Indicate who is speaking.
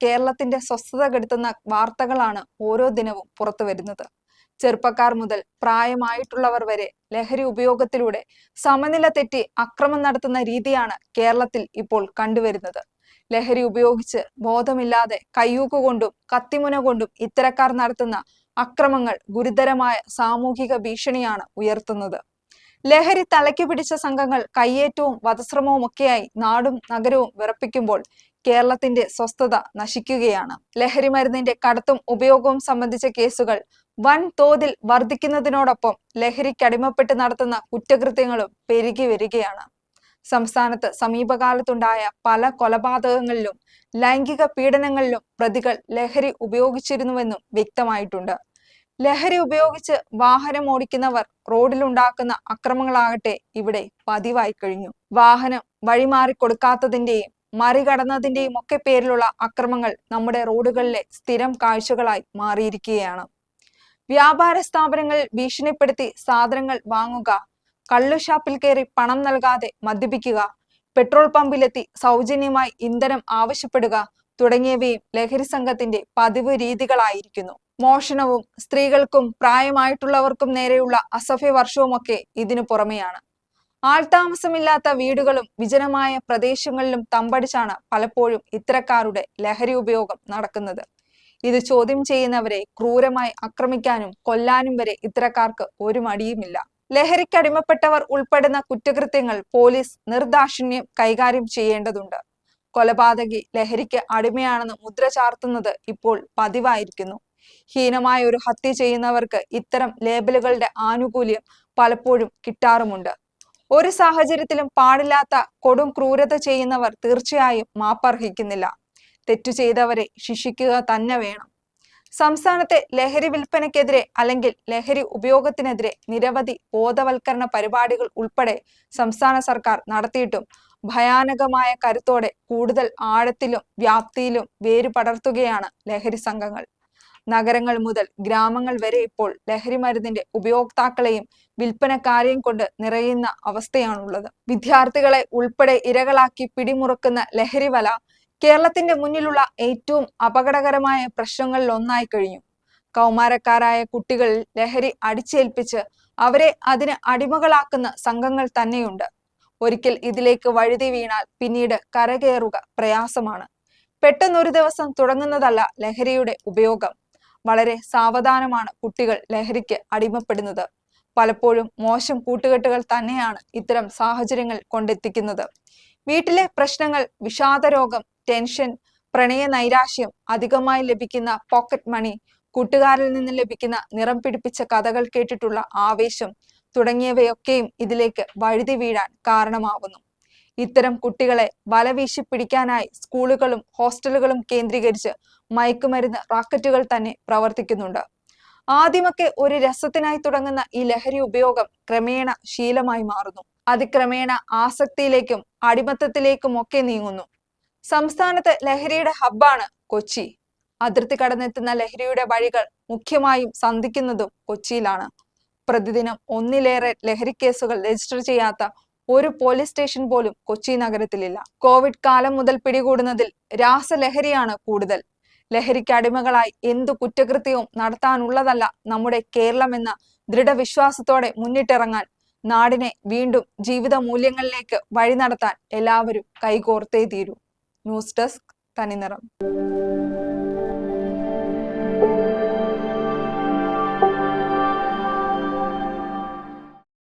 Speaker 1: കേരളത്തിന്റെ സ്വസ്ഥത കെടുത്തുന്ന വാർത്തകളാണ് ഓരോ ദിനവും പുറത്തു വരുന്നത്. ചെറുപ്പക്കാർ മുതൽ പ്രായമായിട്ടുള്ളവർ വരെ ലഹരി ഉപയോഗത്തിലൂടെ സമനില തെറ്റി അക്രമം നടത്തുന്ന രീതിയാണ് കേരളത്തിൽ ഇപ്പോൾ കണ്ടുവരുന്നത്. ലഹരി ഉപയോഗിച്ച് ബോധമില്ലാതെ കയ്യൂക്കുകൊണ്ടും കത്തിമുന കൊണ്ടും ഇത്തരക്കാർ നടത്തുന്ന അക്രമങ്ങൾ ഗുരുതരമായ സാമൂഹിക ഭീഷണിയാണ് ഉയർത്തുന്നത്. ലഹരി തലയ്ക്ക് പിടിച്ച സംഘങ്ങൾ കയ്യേറ്റവും വധശ്രമവും ഒക്കെയായി നാടും നഗരവും വിറപ്പിക്കുമ്പോൾ കേരളത്തിന്റെ സ്വസ്ഥത നശിക്കുകയാണ്. ലഹരി മരുന്നിന്റെ കടത്തും ഉപയോഗവും സംബന്ധിച്ച കേസുകൾ വൻ തോതിൽ വർദ്ധിക്കുന്നതിനോടൊപ്പം ലഹരിക്കടിമപ്പെട്ട് നടത്തുന്ന കുറ്റകൃത്യങ്ങളും പെരുകി വരികയാണ്. സംസ്ഥാനത്ത് സമീപകാലത്തുണ്ടായ പല കൊലപാതകങ്ങളിലും ലൈംഗിക പീഡനങ്ങളിലും പ്രതികൾ ലഹരി ഉപയോഗിച്ചിരുന്നുവെന്നും വ്യക്തമായിട്ടുണ്ട്. ലഹരി ഉപയോഗിച്ച് വാഹനം ഓടിക്കുന്നവർ റോഡിലുണ്ടാക്കുന്ന അക്രമങ്ങളാകട്ടെ ഇവിടെ പതിവായി കഴിഞ്ഞു. വാഹനം വഴിമാറി കൊടുക്കാത്തതിന്റെയും മറികടന്നതിന്റെയും ഒക്കെ പേരിലുള്ള അക്രമങ്ങൾ നമ്മുടെ റോഡുകളിലെ സ്ഥിരം കാഴ്ചകളായി മാറിയിരിക്കുകയാണ്. വ്യാപാര സ്ഥാപനങ്ങൾ ഭീഷണിപ്പെടുത്തി സാധനങ്ങൾ വാങ്ങുക കള്ളുഷാപ്പിൽ കയറി പണം നൽകാതെ മദ്യപിക്കുക പെട്രോൾ പമ്പിലെത്തി സൗജന്യമായി ഇന്ധനം ആവശ്യപ്പെടുക തുടങ്ങിയവയും ലഹരി സംഘത്തിന്റെ പതിവ് രീതികളായിരിക്കുന്നു. മോഷണവും സ്ത്രീകൾക്കും പ്രായമായിട്ടുള്ളവർക്കും നേരെയുള്ള അസഭ്യ വർഷവുമൊക്കെ ഇതിനു പുറമെയാണ്. ആൾതാമസമില്ലാത്ത വീടുകളും വിജനമായ പ്രദേശങ്ങളിലും തമ്പടിച്ചാണ് പലപ്പോഴും ഇത്തരക്കാരുടെ ലഹരി ഉപയോഗം നടക്കുന്നത്. ഇത് ചോദ്യം ചെയ്യുന്നവരെ ക്രൂരമായി ആക്രമിക്കാനും കൊല്ലാനും വരെ ഇത്തരക്കാർക്ക് ഒരു മടിയുമില്ല. ലഹരിക്കടിമപ്പെട്ടവർ ഉൾപ്പെടുന്ന കുറ്റകൃത്യങ്ങൾ പോലീസ് നിർദാക്ഷിണ്യം കൈകാര്യം ചെയ്യേണ്ടതുണ്ട്. കൊലപാതകി ലഹരിക്ക് അടിമയാണെന്ന് മുദ്ര ചാർത്തുന്നത് ഇപ്പോൾ പതിവായിരിക്കുന്നു. ഹീനമായ ഒരു ഹത്യ ചെയ്യുന്നവർക്ക് ഇത്തരം ലേബലുകളുടെ ആനുകൂല്യം പലപ്പോഴും കിട്ടാറുമുണ്ട്. ഒരു സാഹചര്യത്തിലും പാടില്ലാത്ത കൊടും ക്രൂരത ചെയ്യുന്നവർ തീർച്ചയായും മാപ്പർഹിക്കുന്നില്ല. തെറ്റു ചെയ്തവരെ ശിക്ഷിക്കുക തന്നെ വേണം. സംസ്ഥാനത്തെ ലഹരി വിൽപ്പനയ്ക്കെതിരെ അല്ലെങ്കിൽ ലഹരി ഉപയോഗത്തിനെതിരെ നിരവധി ബോധവൽക്കരണ പരിപാടികൾ ഉൾപ്പെടെ സംസ്ഥാന സർക്കാർ നടത്തിയിട്ടും ഭയാനകമായ കരുത്തോടെ കൂടുതൽ ആഴത്തിലും വ്യാപ്തിയിലും വേരു പടർത്തുകയാണ് ലഹരി സംഘങ്ങൾ. നഗരങ്ങൾ മുതൽ ഗ്രാമങ്ങൾ വരെ ഇപ്പോൾ ലഹരി മരുന്നിന്റെ ഉപയോക്താക്കളെയും വിൽപ്പനക്കാരെയും കൊണ്ട് നിറയുന്ന അവസ്ഥയാണുള്ളത്. വിദ്യാർത്ഥികളെ ഉൾപ്പെടെ ഇരകളാക്കി പിടിമുറുക്കുന്ന ലഹരി വല കേരളത്തിന്റെ മുന്നിലുള്ള ഏറ്റവും അപകടകരമായ പ്രശ്നങ്ങളിൽ ഒന്നായി കഴിഞ്ഞു. കൗമാരക്കാരായ കുട്ടികളിൽ ലഹരി അടിച്ചേൽപ്പിച്ച് അവരെ അതിന് അടിമകളാക്കുന്ന സംഘങ്ങൾ തന്നെയുണ്ട്. ഒരിക്കൽ ഇതിലേക്ക് വഴുതി വീണാൽ പിന്നീട് കരകയറുക പ്രയാസമാണ്. പെട്ടെന്നൊരു ദിവസം തുടങ്ങുന്നതല്ല ലഹരിയുടെ ഉപയോഗം. വളരെ സാവധാനമാണ് കുട്ടികൾ ലഹരിക്ക് അടിമപ്പെടുന്നത്. പലപ്പോഴും മോശം കൂട്ടുകെട്ടുകൾ തന്നെയാണ് ഇത്തരം സാഹചര്യങ്ങൾ കൊണ്ടെത്തിക്കുന്നത്. വീട്ടിലെ പ്രശ്നങ്ങൾ വിഷാദരോഗം ടെൻഷൻ പ്രണയ നൈരാശ്യം അധികമായി ലഭിക്കുന്ന പോക്കറ്റ് മണി കൂട്ടുകാരിൽ നിന്ന് ലഭിക്കുന്ന നിറം പിടിപ്പിച്ച കഥകൾ കേട്ടിട്ടുള്ള ആവേശം തുടങ്ങിയവയൊക്കെയും ഇതിലേക്ക് വഴുതി വീഴാൻ കാരണമാവുന്നു. ഇത്തരം കുട്ടികളെ വലവീശി പിടിക്കാനായി സ്കൂളുകളും ഹോസ്റ്റലുകളും കേന്ദ്രീകരിച്ച് മയക്കുമരുന്ന് റാക്കറ്റുകൾ തന്നെ പ്രവർത്തിക്കുന്നുണ്ട്. ആദ്യമൊക്കെ ഒരു രസത്തിനായി തുടങ്ങുന്ന ഈ ലഹരി ഉപയോഗം ക്രമേണ ശീലമായി മാറുന്നു. അതിക്രമേണ ആസക്തിയിലേക്കും അടിമത്തത്തിലേക്കും ഒക്കെ നീങ്ങുന്നു. സംസ്ഥാനത്ത് ലഹരിയുടെ ഹബ്ബാണ് കൊച്ചി. അതിർത്തി കടന്നെത്തുന്ന ലഹരിയുടെ വഴികൾ മുഖ്യമായും സന്ധിക്കുന്നതും കൊച്ചിയിലാണ്. പ്രതിദിനം ഒന്നിലേറെ ലഹരി കേസുകൾ രജിസ്റ്റർ ചെയ്യാത്ത ഒരു പോലീസ് സ്റ്റേഷൻ പോലും കൊച്ചി നഗരത്തിലില്ല. കോവിഡ് കാലം മുതൽ പിടികൂടുന്നതിൽ രാസലഹരിയാണ് കൂടുതൽ. ലഹരിക്ക് അടിമകളായി എന്തു കുറ്റകൃത്യവും നടത്താനുള്ളതല്ല നമ്മുടെ കേരളം എന്ന ദൃഢവിശ്വാസത്തോടെ മുന്നിട്ടിറങ്ങാൻ നാടിനെ വീണ്ടും ജീവിത മൂല്യങ്ങളിലേക്ക് വഴി നടത്താൻ എല്ലാവരും കൈകോർത്തേ തീരൂ. ന്യൂസ് ഡെസ്ക് തനിനിറം.